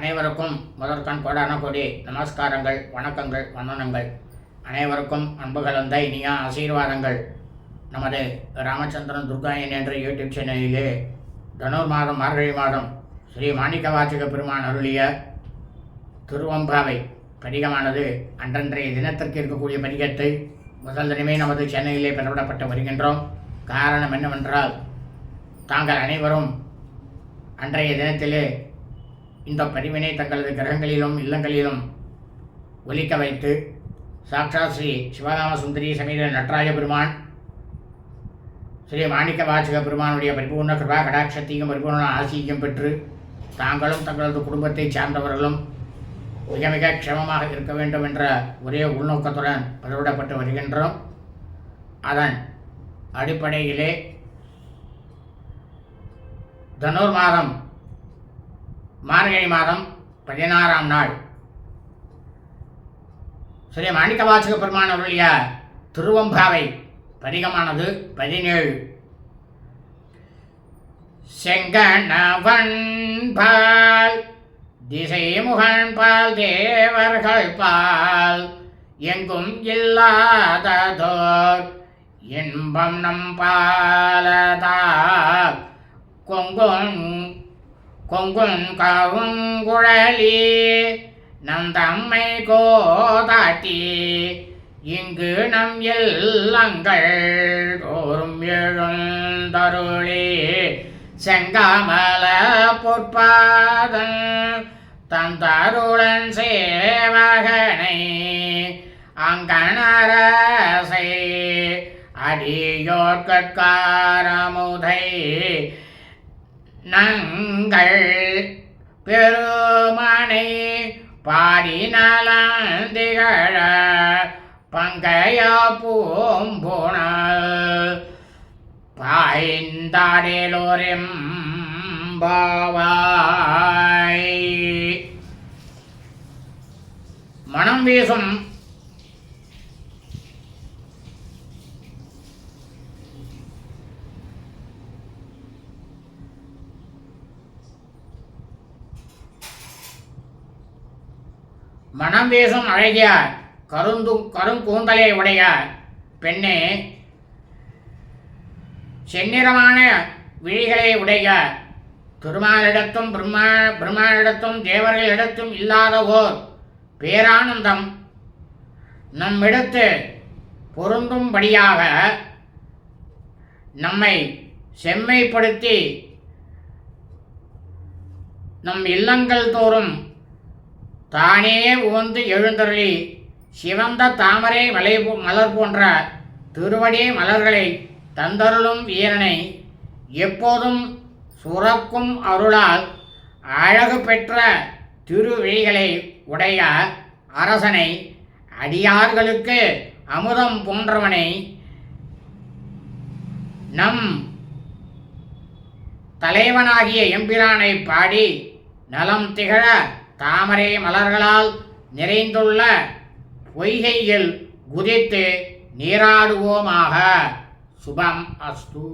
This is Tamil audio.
அனைவருக்கும் முதற்கண் கோடான கோடி நமஸ்காரங்கள் வணக்கங்கள் வந்தனங்கள். அனைவருக்கும் அன்பு கலந்த இனிய ஆசீர்வாதங்கள். நமது ராமச்சந்திரன் துர்காயன் என்ற யூடியூப் சேனலிலே தனுர் மாதம் மார்கழி மாதம் ஸ்ரீ மாணிக்க வாச்சக பெருமான் அருளிய திருவம்பாவை பதிகமானது அன்றன்றைய தினத்திற்கு இருக்கக்கூடிய பதிகத்தை முதல் தினமே நமது சென்னையிலே பெறப்படப்பட்டு வருகின்றோம். காரணம் என்னவென்றால் தாங்கள் அனைவரும் அன்றைய தினத்திலே இந்த பதிவினை தங்களது கிரகங்களிலும் இல்லங்களிலும் ஒலிக்க வைத்து சாக்ஷாத் ஸ்ரீ சிவராம சுந்தரி சமீர நடராஜ பெருமான் ஸ்ரீ மாணிக்க வாசக பெருமானுடைய பரிபூர்ண கிருபா கடாட்சத்தையும் பரிபூர்ண ஆசியையும் பெற்று தாங்களும் தங்களது குடும்பத்தைச் சார்ந்தவர்களும் மிக மிக க்ஷமமாக இருக்க வேண்டும் என்ற ஒரே உள்நோக்கத்துடன் பதிவிடப்பட்டு வருகின்றோம். அதன் அடிப்படையிலே தனுர் மாதம் மார்கழி மாதம் பதினாறாம் நாள். ஸ்ரீ மாணிக்கவாசக பெருமான் அவருடைய திருவம்பாவை பதிகமானது பதினேழு. செங்கணவன் பால் திசை முகன் பால் தேவர்கள் பால் எங்கும் இல்லாததோர் இன்பம் நம் பாலதா கொங்கும் கொங்கும் கவுங்குழலி நம் தம்மை கோதாட்டி. இங்கு நம் எல்லங்கள் தோறும் எழுந்தருளே செங்காமல பொற்பாதன் தந்தருளன் சேவகனை. அங்கணரசை அடியோர்க்காரமுதை நங்கள் பெருமனை பாடி நலந்திகழ பங்கைய பூம்புணல். பாய்ந்தாடேலோரெம் பாவாய். மனம் வீசும் மனம் வீசும் அழகியார் கருந்து கருங்கூந்தலை உடைய பெண்ணே செந்நிறமான விழிகளை உடைய திருமாலிடத்தும் பிரம்மா பிரம்மானிடத்தும் தேவர்களிடத்தும் இல்லாத ஓர் பேரானந்தம் நம்மிடத்து பொருந்தும்படியாக நம்மை செம்மைப்படுத்தி நம் இல்லங்கள் தோறும் தானே உவந்து எழுந்தருளி சிவந்த தாமரை மலை போ- மலர் போன்ற திருவடி மலர்களை தந்தருளும் வீரனை எப்போதும் சுரக்கும் அருளால் அழகு பெற்ற திருவிழிகளை உடைய அரசனை அடியார்களுக்கு அமுதம் போன்றவனை நம் தலைவனாகிய எம்பிரானை பாடி நலம் திகழ தாமரை மலர்களால் நிறைந்துள்ள பொய்கையில் குதித்து நீராடுவோமாக. சுபம் அஸ்து.